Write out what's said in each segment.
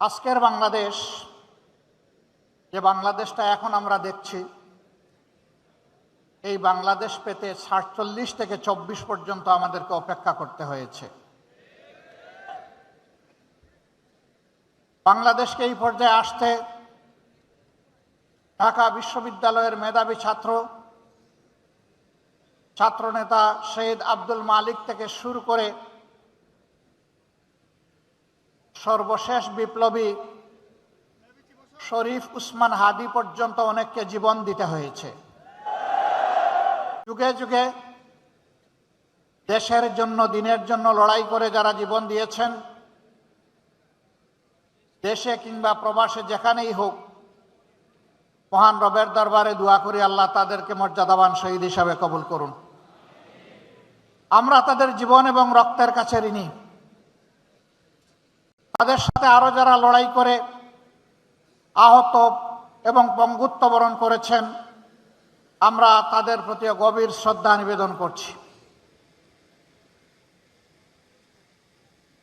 আজকের বাংলাদেশ, যে বাংলাদেশটা এখন আমরা দেখছি, এই বাংলাদেশ পেতে সাতচল্লিশ থেকে চব্বিশ পর্যন্ত আমাদেরকে অপেক্ষা করতে হয়েছে। বাংলাদেশকে এই পর্যায়ে আসতে ঢাকা বিশ্ববিদ্যালয়ের মেধাবী ছাত্র, ছাত্রনেতা শহীদ আব্দুল মালিক থেকে শুরু করে সর্বশেষ বিপ্লবী শরীফ উসমান হাদি পর্যন্ত অনেককে জীবন দিতে হয়েছে। যুগে যুগে দেশের জন্য, দিনের জন্য লড়াই করে যারা জীবন দিয়েছেন, দেশে কিংবা প্রবাসে যেখানেই হোক, মহান রবের দরবারে দোয়া করি আল্লাহ তাদেরকে মর্যাদাবান শহীদ হিসাবে কবুল করুন। আমরা তাদের জীবন এবং রক্তের কাছে ঋণী। তাদের সাথে আরও যারা লড়াই করে আহত এবং পঙ্গুত্ব বরণ করেছেন, আমরা তাদের প্রতি গভীর শ্রদ্ধা নিবেদন করছি।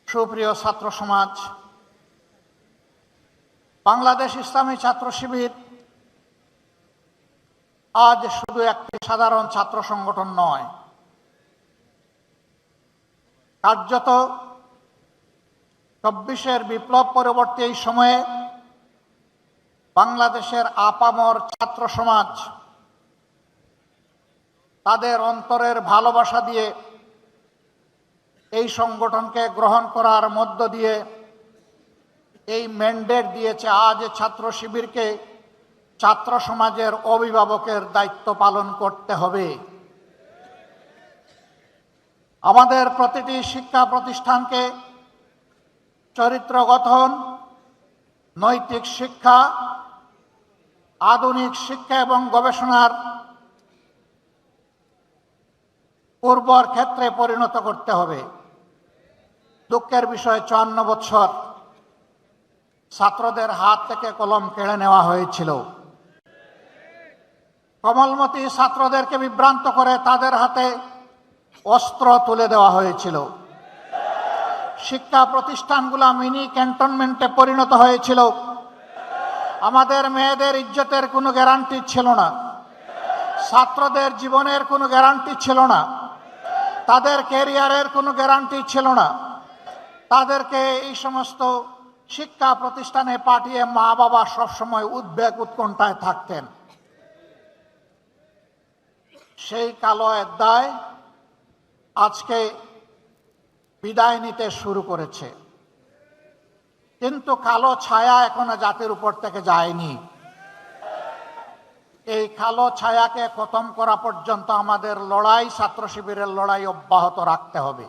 সুপ্রিয় ছাত্র সমাজ, বাংলাদেশ ইসলামী ছাত্র শিবির আজ শুধু একটি সাধারণ ছাত্র সংগঠন নয়, কার্যত চব্বিশের বিপ্লব পরবর্তী এই সময়ে বাংলাদেশের আপামর ছাত্র সমাজ তাদের অন্তরের ভালোবাসা দিয়ে এই সংগঠনকে গ্রহণ করার মধ্য দিয়ে এই ম্যান্ডেট দিয়েছে আজ ছাত্র শিবিরকে ছাত্র সমাজের অভিভাবকের দায়িত্ব পালন করতে হবে। আমাদের প্রতিটি শিক্ষা প্রতিষ্ঠানকে চরিত্র গঠন, নৈতিক শিক্ষা, আধুনিক শিক্ষা এবং গবেষণার উর্বর ক্ষেত্রে পরিণত করতে হবে। দুঃখের বিষয়, চুয়ান্ন বছর ছাত্রদের হাত থেকে কলম কেড়ে নেওয়া হয়েছিল। কমলমতি ছাত্রদেরকে বিভ্রান্ত করে তাদের হাতে অস্ত্র তুলে দেওয়া হয়েছিল। শিক্ষা প্রতিষ্ঠানগুলো মিনি ক্যান্টনমেন্টে পরিণত হয়েছিল। আমাদের মেয়েদের ইজ্জতের কোনো গ্যারান্টি ছিল না। ছাত্রদের জীবনের কোনো গ্যারান্টি ছিল না। তাদের কেরিয়ারের কোনো গ্যারান্টি ছিল না। তাদেরকে এই সমস্ত শিক্ষা প্রতিষ্ঠানে পাঠিয়ে মা বাবা সবসময় উদ্বেগ উৎকণ্ঠায় থাকতেন। সেই কালো অধ্যায় আজকে বিদায় নিতে শুরু করেছে। কিন্তু কালো ছায়া এখনও জাতির উপর থেকে যায়নি। এই কালো ছায়াকে খতম করা পর্যন্ত আমাদের লড়াই, ছাত্র শিবিরের লড়াই অব্যাহত রাখতে হবে।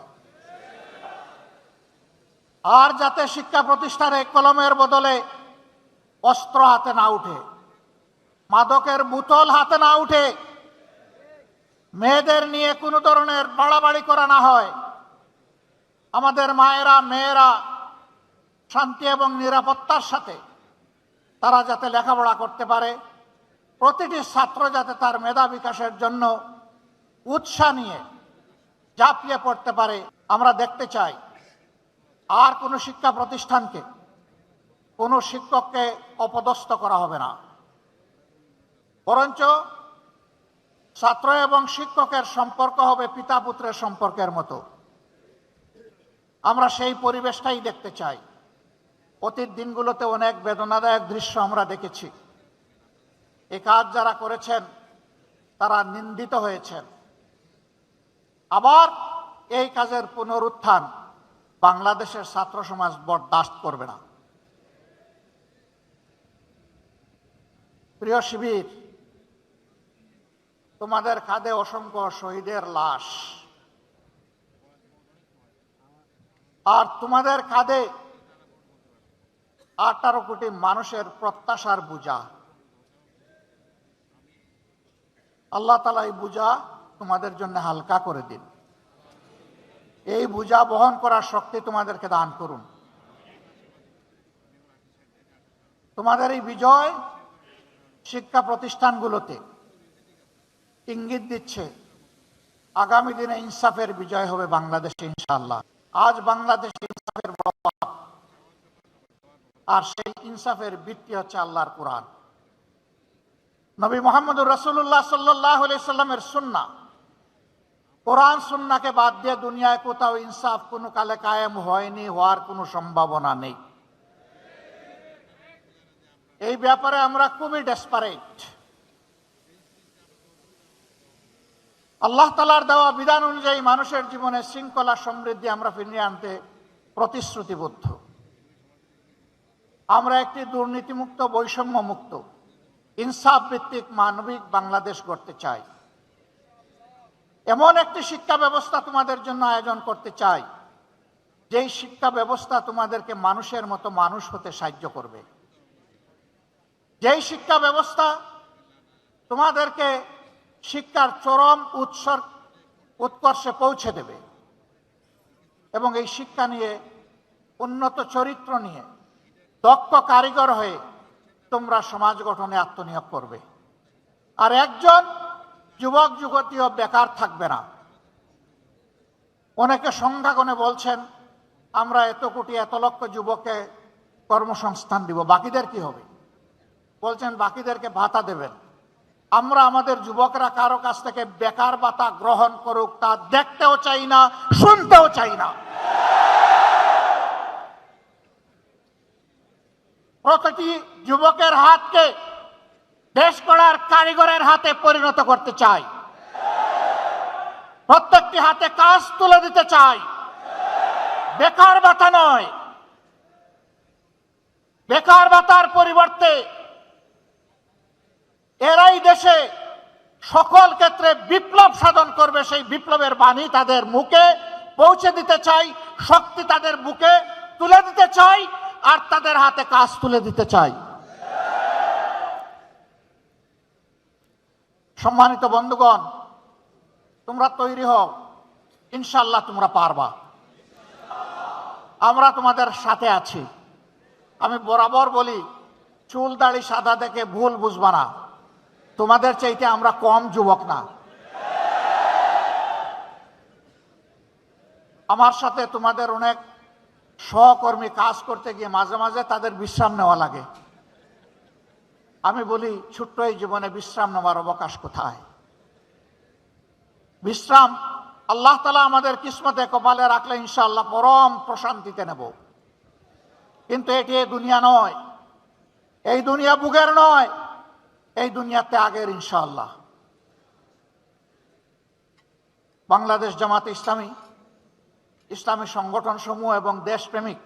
আর যাতে শিক্ষা প্রতিষ্ঠানে কলমের বদলে অস্ত্র হাতে না উঠে, মাদকের বোতল হাতে না উঠে, মেয়েদের নিয়ে কোনো ধরনের বাড়াবাড়ি করা না হয় আমাদের মায়েরা, মেয়েরা শান্তি এবং নিরাপত্তার সাথে তারা যাতে লেখাপড়া করতে পারে, প্রতিটি ছাত্র যাতে তার মেধা বিকাশের জন্য উৎসাহ নিয়ে ঝাঁপিয়ে পড়তে পারে, আমরা দেখতে চাই। আর কোনো শিক্ষা প্রতিষ্ঠানকে, কোনো শিক্ষককে অপদস্থ করা হবে না। বরঞ্চ ছাত্র এবং শিক্ষকের সম্পর্ক হবে পিতা পুত্রের সম্পর্কের মতো। আমরা সেই পরিবেশটাই দেখতে চাই। অতীত দিনগুলোতে অনেক বেদনাদায়ক দৃশ্য আমরা দেখেছি। এ কাজ যারা করেছেন, তারা নিন্দিত হয়েছেন। আবার এই কাজের পুনরুত্থান বাংলাদেশের ছাত্র সমাজ বরদাস্ত করবে না। প্রিয় শিবির, তোমাদের কাঁধে অসংখ্য শহীদের লাশ। আর তোমাদের কাঁধে আঠারো কোটি মানুষের প্রত্যাশার বোঝা। আল্লাহ তালা এই বোঝা তোমাদের জন্য হালকা করে দিন। এই বোঝা বহন করার শক্তি তোমাদেরকে দান করুন। তোমাদের এই বিজয় শিক্ষা প্রতিষ্ঠানগুলোতে ইঙ্গিত দিচ্ছে, আগামী দিনে ইনসাফের বিজয় হবে বাংলাদেশে ইনশাল্লাহ আজ বাংলাদেশে ইনসাফের আর সেই ইনসাফের ভিত্তি হচ্ছে আল্লাহর কোরআন। নবী মোহাম্মদুর রসুল্লাহ সাল্লাহ সাল্লামের সুন্না। কোরআন সুন্নাকে বাদ দিয়ে দুনিয়ায় কোথাও ইনসাফ কোনো কালে কায়েম হয়নি, হওয়ার কোনো সম্ভাবনা নেই। এই ব্যাপারে আমরা খুবই ডেসপারেট আল্লাহ তালার দেওয়া বিধান অনুযায়ী মানুষের জীবনে শৃঙ্খলা সমৃদ্ধি আমরা ফিরিয়ে আনতে প্রতিশ্রুতিবদ্ধ। আমরা একটি দুর্নীতিমুক্ত বৈষম্য মুক্ত ইনসাফ ভিত্তিক মানবিক বাংলাদেশ গড়তে চাই। এমন একটি শিক্ষা ব্যবস্থা তোমাদের জন্য আয়োজন করতে চাই, যেই শিক্ষা ব্যবস্থা তোমাদেরকে মানুষের মতো মানুষ হতে সাহায্য করবে। যেই শিক্ষা ব্যবস্থা তোমাদেরকে শিক্ষার চরম উৎসর্গ উৎকর্ষে পৌঁছে দেবে। এবং এই শিক্ষা নিয়ে, উন্নত চরিত্র নিয়ে, দক্ষ কারিগর হয়ে তোমরা সমাজ গঠনে আত্মনিয়োগ করবে। আর একজন যুবক যুবতীও বেকার থাকবে না। অনেকে সংখ্যাগণে বলছেন, আমরা এত কোটি, এত লক্ষ যুবককে কর্মসংস্থান দিব, বাকিদের কি হবে? বলছেন, বাকিদেরকে ভাতা দেবেন। আমরা আমাদের যুবকরা কারও কাছ থেকে বেকার ভাতা গ্রহণ করুক, তা দেখতেও চাই না, শুনতেও চাই না। প্রতিটি যুবকের হাতকে দেশ করার কারিগরের হাতে পরিণত করতে চাই। প্রত্যেকটি হাতে কাজ তুলে দিতে চাই। বেকার ভাতা নয়। বেকার ভাতার পরিবর্তে এরাই দেশে সকল ক্ষেত্রে বিপ্লব সাধন করবে, সেই বিপ্লবের বাণী তাদের মুখে পৌঁছে দিতে চাই, শক্তি তাদের বুকে তুলে দিতে চাই, আর তাদের হাতে কাজ তুলে দিতে চাই। সম্মানিত বন্ধুগণ, তোমরা তৈরি হও ইনশাল্লাহ তোমরা পারবা। আমরা তোমাদের সাথে আছি। আমি বরাবর বলি, চুল দাড়ি সাদা দেখে ভুল বুঝবা না। তোমাদের চাইতে আমরা কম যুবক না। আমার সাথে তোমাদের অনেক সহকর্মী কাজ করতে গিয়ে মাঝে মাঝে তাদের বিশ্রাম নেওয়া লাগে। আমি বলি, ছোট্ট এই জীবনে বিশ্রাম নেওয়ার অবকাশ কোথায়? বিশ্রাম আল্লাহ তালা আমাদের কিসমতে কপালে রাখলে ইনশাআল্লাহ পরম প্রশান্তিতে নেব। কিন্তু এটি দুনিয়া নয়। এই দুনিয়া বুকের নয়। এই দুনিয়া ত্যাগের ইনশাআল্লাহ। বাংলাদেশ জামাতে ইসলামী ইসলামী সংগঠন সমূহ এবং দেশপ্রেমিক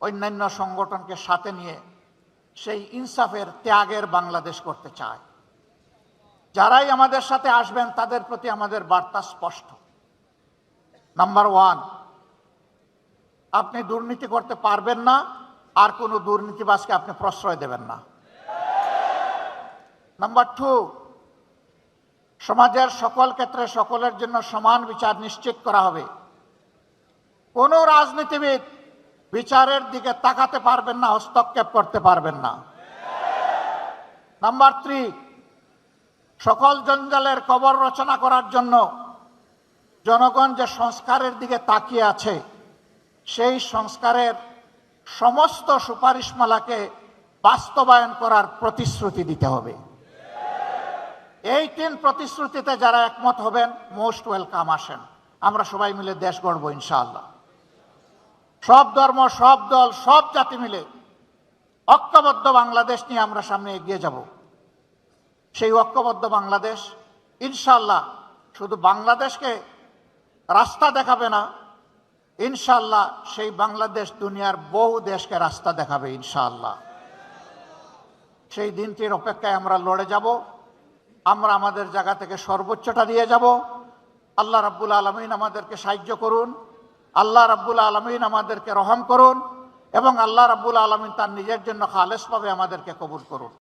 অন্যান্য সংগঠনকে সাথে নিয়ে সেই ইনসাফের ত্যাগের বাংলাদেশ করতে চায়। যারাই আমাদের সাথে আসবেন, তাদের প্রতি আমাদের বার্তা স্পষ্ট। নাম্বার ওয়ান, আপনি দুর্নীতি করতে পারবেন না, আর কোনো দুর্নীতিবাজকে আপনি প্রশ্রয় দেবেন না। নাম্বার টু সমাজের সকল ক্ষেত্রে সকলের জন্য সমান বিচার নিশ্চিত করা হবে। কোনো রাজনীতিবিদ বিচারের দিকে তাকাতে পারবেন না, হস্তক্ষেপ করতে পারবেন না। নাম্বার থ্রি সকল জঞ্জালের কবর রচনা করার জন্য জনগণ যে সংস্কারের দিকে তাকিয়ে আছে, সেই সংস্কারের সমস্ত সুপারিশমালাকে বাস্তবায়ন করার প্রতিশ্রুতি দিতে হবে। এই তিন প্রতিশ্রুতিতে যারা একমত হবেন মোস্ট ওয়েলকাম আসেন। আমরা সবাই মিলে দেশ গড়ব, ইনশাআল্লাহ। সব ধর্ম, সব দল, সব জাতি মিলে ঐক্যবদ্ধ বাংলাদেশ নিয়ে আমরা সামনে এগিয়ে যাব। সেই ঐক্যবদ্ধ বাংলাদেশ ইনশাল্লাহ শুধু বাংলাদেশকে রাস্তা দেখাবে না ইনশাল্লাহ সেই বাংলাদেশ দুনিয়ার বহু দেশকে রাস্তা দেখাবে, ইনশাআল্লাহ। সেই দিনটির অপেক্ষায় আমরা লড়ে যাব। আমরা আমাদের জায়গা থেকে সর্বোচ্চটা দিয়ে যাব। আল্লাহ রাব্বুল আলমিন আমাদেরকে সাহায্য করুন। আল্লাহ রাব্বুল আলমিন আমাদেরকে রহম করুন এবং আল্লাহ রাব্বুল আলমিন তার নিজের জন্য খালেসভাবে আমাদেরকে কবুল করুন।